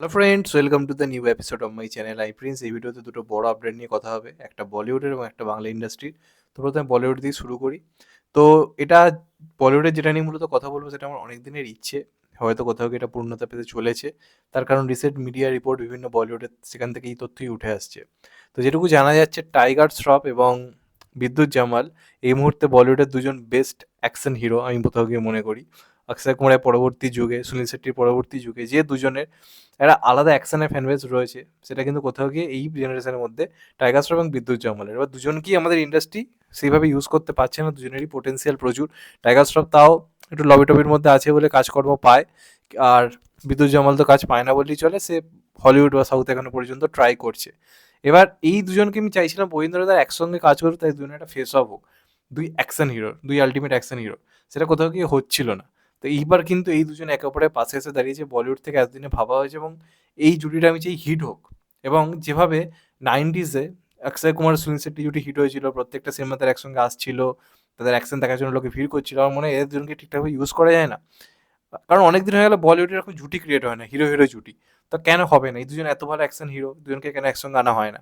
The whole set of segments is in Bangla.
Hello friends welcome to the new episode of my channel I Prince এই ভিডিওতে দুটো বড় আপডেট নিয়ে কথা হবে। একটা বলিউডের এবং একটা বাংলা ইন্ডাস্ট্রির তো প্রথমে বলিউড দিয়ে শুরু করি। তো এটা বলিউডের যেটা নিয়ে মূলত কথা বলব সেটা আমার অনেক দিনের ইচ্ছে। হয়তো কোথাও এটা পূর্ণতা পেতে চলেছে। তার কারণ রিসেন্ট মিডিয়া রিপোর্ট বিভিন্ন বলিউডের সেখান থেকে এই তথ্যই উঠে আসছে। তো যেটুকু জানা যাচ্ছে টাইগার শ্রফ এবং বিদ্যুৎ জামাল এই মুহূর্তে বলিউডের দুজন বেস্ট অ্যাকশন হিরো আমি কোথাও গিয়ে মনে করি। অক্ষয় কুমারের পরবর্তী যুগে, সুনীল শেট্টির পরবর্তী যুগে, যে দুজনের একটা আলাদা অ্যাকশনের ফ্যানবেস রয়েছে, সেটা কিন্তু কোথাও গিয়ে এই জেনারেশনের মধ্যে টাইগার শ্রফ এবং বিদ্যুৎ জামালের এবার দুজনকেই আমাদের ইন্ডাস্ট্রি সেইভাবে ইউজ করতে পারছে না, দুজনেরই পোটেন্সিয়াল প্রচুর। টাইগার শ্রফ তাও একটু লবি টবির মধ্যে আছে বলে কাজকর্ম পায়, আর বিদ্যুৎ জামাল তো কাজ পায় না বললেই চলে, সে হলিউড বা সাউথ এখনও পর্যন্ত ট্রাই করছে। এবার এই দুজনকে আমি চাইছিলাম বহিন্দ্রদার একসঙ্গে কাজ করুক, তাই দুজনে একটা ফেস অফ হোক। দুই অ্যাকশন হিরো দুই আলটিমেট অ্যাকশন হিরো সেটা কোথাও গিয়ে হচ্ছিল না। তো এইবার কিন্তু এই দুজন একে অপরের পাশে এসে দাঁড়িয়েছে। বলিউড থেকে এতদিনে ভাবা হয়েছে এবং এই জুটিটা আমি চাই হিট হোক এবং যেভাবে নাইনটিসে অক্ষয় কুমার সুনীল শেট্টি জুটি হিট হয়েছিল, প্রত্যেকটা সিনেমা তার একসঙ্গে আসছিল, তাদের অ্যাকশন দেখার জন্য লোকে ভিড় করছিল। আমার মনে হয় এদের দুজনকে ঠিকঠাকভাবে ইউজ করা যায় না। কারণ অনেক দিন হয়ে গেলে বলিউডে এরকম জুটি ক্রিয়েট হয় না হিরো হিরো জুটি। তো কেন হবে না? এই দুজন এত ভালো অ্যাকশন হিরো দুজনকে কেন একসঙ্গে আনা হয় না?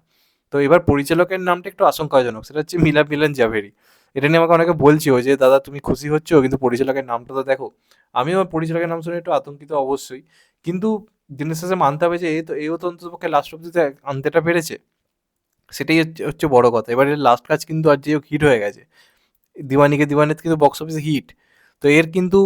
তো এবার পরিচালকের নামটা একটু আশঙ্কাজনক, সেটা হচ্ছে মিলা, মিলন জাভেরি। এটা নিয়ে আমাকে অনেকে বলছিও যে, দাদা, তুমি খুশি হচ্ছ? কিন্তু পরিচালকের নামটা তো দেখো। আমিও পরিচালকের নাম শুনে একটু আতঙ্কিত অবশ্যই। কিন্তু দিনের শেষে মানতে হবে যে এই তো এও তো অন্তত পক্ষে লাস্ট অব্দিতে আনতেটা পেরেছে। সেটাই হচ্ছে বড় কথা। এবার লাস্ট কাজ কিন্তু আর যে হিট হয়ে গেছে। দিওয়ানিকে দিওয়ানিতে কিন্তু বক্স অফিসে হিট তো এর কিন্তু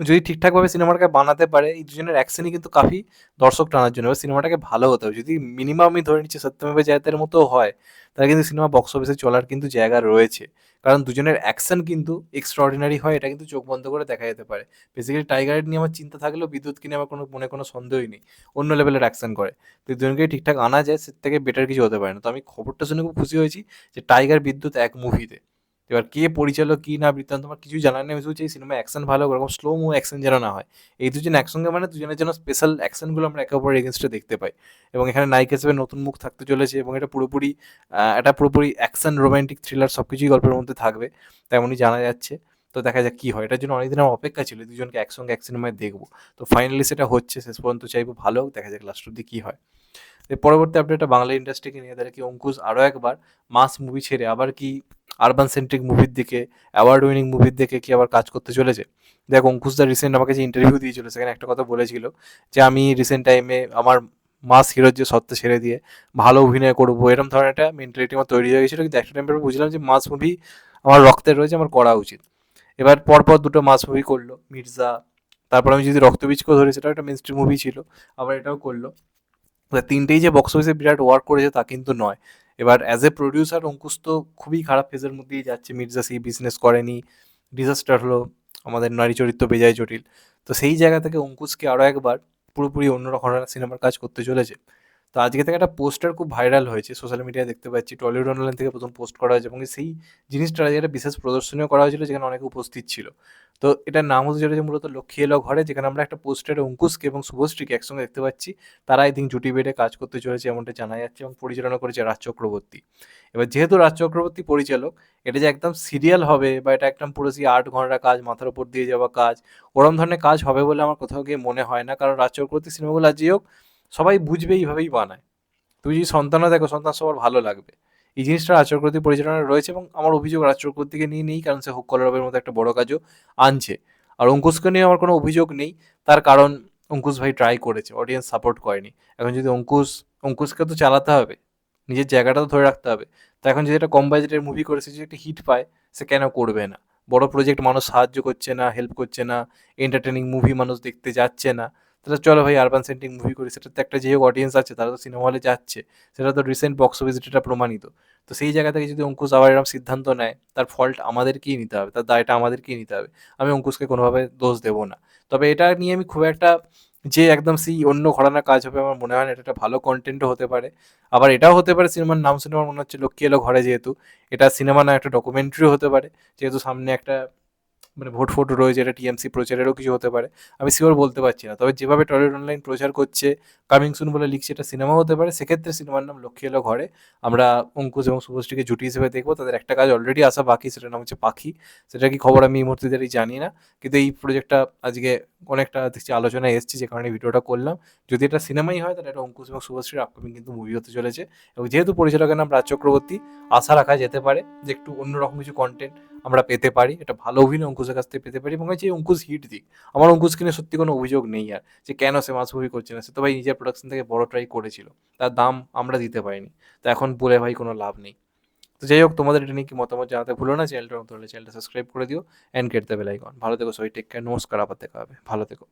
যদি ঠিকঠাকভাবে সিনেমাটাকে বানাতে পারে, এই দুজনের অ্যাকশনই কিন্তু কাফি দর্শক টানার জন্য। সিনেমাটাকে ভালো হতে হবে। যদি মিনিমাম আমি ধরে নিচ্ছি সত্যমেবে জায়তের মতো হয় তাহলে কিন্তু সিনেমা বক্স অফিসে চলার কিন্তু জায়গা রয়েছে। কারণ দুজনের অ্যাকশন কিন্তু এক্সট্রাঅর্ডিনারি হয়, এটা কিন্তু চোখ বন্ধ করে দেখা যেতে পারে। বেসিক্যালি টাইগারের নিয়ে আমার চিন্তা থাকলেও বিদ্যুৎ কিনে আমার কোনো, মনে কোনো সন্দেহই নেই। অন্য লেভেলের অ্যাকশন করে। তো দুজনকে ঠিকঠাক আনা যায়, সে থেকে বেটার কিছু হতে পারে না। তো আমি খবরটা শুনে খুব খুশি হয়েছি যে টাইগার বিদ্যুৎ এক মুভিতে এবার কে পরিচালক, কি না বৃত্তান্ত, আমার কিছুই জানার নেই। শুধু চাই সিনেমা অ্যাকশন ভালো ওরকম স্লো মো অ্যাকশন যেন না হয়। এই দুজন একসঙ্গে মানে দুজনের জন্য স্পেশাল অ্যাকশনগুলো আমরা একে অপরের এগেনস্টে দেখতে পাই। এবং এখানে নায়িক হিসেবে নতুন মুখ থাকতে চলেছে এবং এটা পুরোপুরি এটা পুরোপুরি অ্যাকশন রোম্যান্টিক থ্রিলার সব কিছুই গল্পের মধ্যে থাকবে, তেমনই জানা যাচ্ছে। তো দেখা যাক কী হয়। এটার জন্য অনেকদিন আমার অপেক্ষা ছিল, দুজনকে একসঙ্গে এক সিনেমায় দেখব। তো ফাইনালি সেটা হচ্ছে, শেষ পর্যন্ত চাইব ভালো দেখা যাক লাস্ট অব্দি কী হয়। এর পরবর্তী আপডেটটা বাংলা ইন্ডাস্ট্রিকে নিয়ে। তাহলে কি অঙ্কুশ আরও একবার মাস মুভি ছেড়ে আবার কি আরবান সেন্ট্রিক মুভির দিকে অ্যাওয়ার্ড উইনিং মুভির দিকে কি আবার কাজ করতে চলেছে? দেখ, অঙ্কুশ দা রিসেন্ট আমাকে যে ইন্টারভিউ দিয়েছিল, সেখানে একটা কথা বলেছিল যে, আমি রিসেন্ট টাইমে আমার মাস হিরোর যে সত্ত্বে ছেড়ে দিয়ে ভালো অভিনয় করব। এরকম ধরনের একটা মেন্টালিটি আমার তৈরি হয়ে গেছিল। কিন্তু একটা টাইম বুঝলাম যে মাস মুভি আমার রক্তে রয়েছে, আমার করা উচিত। এবার পরপর দুটো মাস মুভি করল, মির্জা, তারপর আমি যদি রক্তবীজকেও ধরি, সেটাও একটা মিস্ট্রি মুভি ছিল, আবার এটাও করল। তিনটেই যে বক্স অফিসে বিরাট ওয়ার্ক করেছে তা কিন্তু নয়। এবার অ্যাজ এ প্রডিউসার অঙ্কুশ তো খুবই খারাপ ফেজের মধ্যেই যাচ্ছে। মির্জা সেই বিজনেস করেনি ডিজাস্টার হলো আমাদের নারী চরিত্র বেজায় জটিল। তো সেই জায়গা থেকে অঙ্কুশকে আরও একবার পুরোপুরি অন্যরকম সিনেমার কাজ করতে চলেছে। তো আজকে থেকে একটা পোস্টার খুব ভাইরাল হয়েছে। সোশ্যাল মিডিয়ায় দেখতে পাচ্ছি। টলিউড অনলাইন থেকে প্রথম পোস্ট করা হয়েছে এবং সেই জিনিসটা আজকে একটা বিশেষ প্রদর্শনীও করা হয়েছিল, যেখানে অনেকে উপস্থিত ছিল। তো এটার নাম হচ্ছে চলেছে মূলত লক্ষ্মী এলো ঘরে, যেখানে আমরা একটা পোস্টারে অঙ্কুশকে এবং শুভশ্রীকে একসঙ্গে দেখতে পাচ্ছি। তারা আই জুটি বেডে কাজ করতে চলেছে এমনটা জানা যাচ্ছে এবং পরিচালনা করেছে রাজ চক্রবর্তী। এবার যেহেতু রাজ চক্রবর্তী পরিচালক, এটা যে একদম সিরিয়াল হবে বা এটা একদম পুরো সেই আট ঘণ্টার কাজ, মাথার উপর দিয়ে যাওয়া কাজ, ওরম ধরনের কাজ হবে বলে আমার কোথাও গিয়ে মনে হয় না। কারণ রাজ চক্রবর্তী সিনেমাগুলো আজই হোক সবাই বুঝবে এইভাবেই বানায়। তুমি যদি সন্তানও দেখো, সন্তান সবার ভালো লাগবে। এই জিনিসটা রাজ চক্রবর্তী পরিচালনা রয়েছে এবং আমার অভিযোগ রাজ চক্রবর্তীকে নিয়ে নেই, কারণ সে হুক কলরবের মতো একটা বড় কাজও আনছে। আর অঙ্কুশকে নিয়ে আমার কোনো অভিযোগ নেই। তার কারণ অঙ্কুশ ভাই ট্রাই করেছে অডিয়েন্স সাপোর্ট করেনি। এখন যদি অঙ্কুশ, অঙ্কুশকে তো চালাতে হবে, নিজের জায়গাটা তো ধরে রাখতে হবে। তো এখন যদি একটা কম বাজেটের মুভি করে, সে যদি একটা হিট পায়, সে কেন করবে না? বড় প্রজেক্ট মানুষ সাহায্য করছে না হেল্প করছে না এন্টারটেনিং মুভি মানুষ দেখতে যাচ্ছে না। তাহলে চলো ভাই আরবান সেন্টিং মুভি করি। সেটাতে একটা যে অডিয়েন্স আছে, তারা তো সিনেমা হলে যাচ্ছে। সেটা তো রিসেন্ট বক্স অফিস যেটা প্রমাণিত। তো সেই জায়গা থেকে যদি অঙ্কুশ আবার এরকম সিদ্ধান্ত নেয়, তার ফল্ট আমাদেরকেই নিতে হবে, তার দায়টা আমাদেরকেই নিতে হবে। আমি অঙ্কুশকে কোনোভাবে দোষ দেবো না। তবে এটা নিয়ে আমি খুব একটা, যে একদম সেই অন্য ঘরানা কাজ হবে আমার মনে হয় না, এটা একটা ভালো কন্টেন্টও হতে পারে। আবার এটাও হতে পারে সিনেমার নাম শুনে আমার মনে হচ্ছে লক্ষ্মী এলো ঘরে যেহেতু? এটা সিনেমা না, একটা ডকুমেন্টারিও হতে পারে। যেহেতু সামনে একটা মানে ভোট ফোট রয়েছে, এটা টিএমসি প্রচারেরও কিছু হতে পারে। আমি শিওর বলতে পারছি না। তবে যেভাবে টয়লেট অনলাইন প্রচার করছে কামিং সুন বলে লিখছে, এটা সিনেমা হতে পারে। সেক্ষেত্রে সিনেমার নাম লক্ষ্মী এলো ঘরে। আমরা অঙ্কুশ এবং শুভশ্রীকে জুটি হিসেবে দেখব। তাদের একটা কাজ অলরেডি আসা বাকি, সেটার নাম হচ্ছে পাখি। সেটা কি খবর আমি এই মুহূর্তে দাঁড়িয়ে জানি না। কিন্তু এই প্রজেক্টটা আজকে অনেকটা দেখছি, আলোচনায় এসেছে, যে কারণে ভিডিওটা করলাম। যদি এটা সিনেমাই হয়, তাহলে এটা অঙ্কুশ এবং শুভশ্রীর আপকামিং কিন্তু মুভি হতে চলেছে। এবং যেহেতু পরিচালকের নাম রাজ চক্রবর্তী, আশা রাখা যেতে পারে যে একটু অন্যরকম কিছু কন্টেন্ট আমরা পেতে পারি এটা ভালো অভিনয় অঙ্কুশের কাছ থেকে পেতে পারি এবং যে অঙ্কুশ হিট দিক, আমার অঙ্কুশ কিনে সত্যি কোনো অভিযোগ নেই আর যে কেন সে মাস মুভি করছে না, সে তো ভাই নিজের প্রোডাকশন থেকে বড় ট্রাই করেছিল, তার দাম আমরা দিতে পারিনি, তো এখন বলে ভাই কোনো লাভ নেই। তো যাই হোক, তোমাদের এটা নিয়ে কি মতামত জানাতে ভুলো না, চ্যানেলটা চ্যানেলটা সাবস্ক্রাইব করে দিও and get the bell icon ভালো থেকো সবাই টেক কেয়ার নমস্কার, আবার দেখা হবে। ভালো থেকো।